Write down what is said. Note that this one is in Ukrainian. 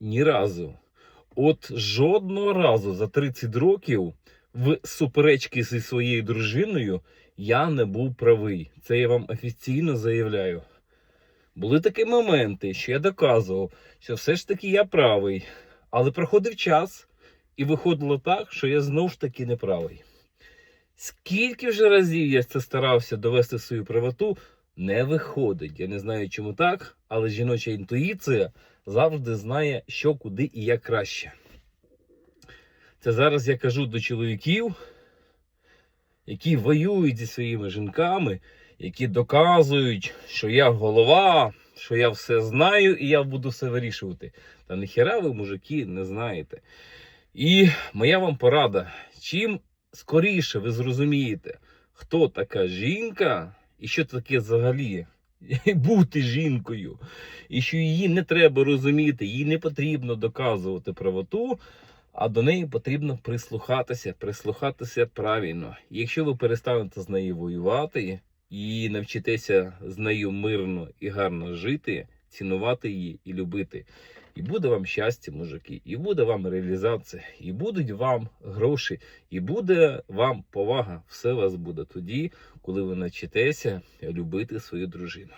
ні разу. От жодного разу за 30 років в суперечки зі своєю дружиною я не був правий. Це я вам офіційно заявляю. Були такі моменти, що я доказував, що все ж таки я правий. Але проходив час, і виходило так, що я знову ж таки неправий. Скільки вже разів я це старався довести свою правоту, не виходить. Я не знаю, чому так, але жіноча інтуїція завжди знає, що, куди і як краще. Це зараз я кажу до чоловіків, які воюють зі своїми жінками, які доказують, що я голова, що я все знаю і я буду все вирішувати. Та ніхера ви, мужики, не знаєте. І моя вам порада: чим скоріше ви зрозумієте, хто така жінка і що таке взагалі бути жінкою, і що її не треба розуміти, їй не потрібно доказувати правоту, а до неї потрібно прислухатися, прислухатися правильно. Якщо ви перестанете з нею воювати і навчитеся з нею мирно і гарно жити, цінувати її і любити. І буде вам щастя, мужики, і буде вам реалізація, і будуть вам гроші, і буде вам повага. Все у вас буде тоді, коли ви навчитеся любити свою дружину.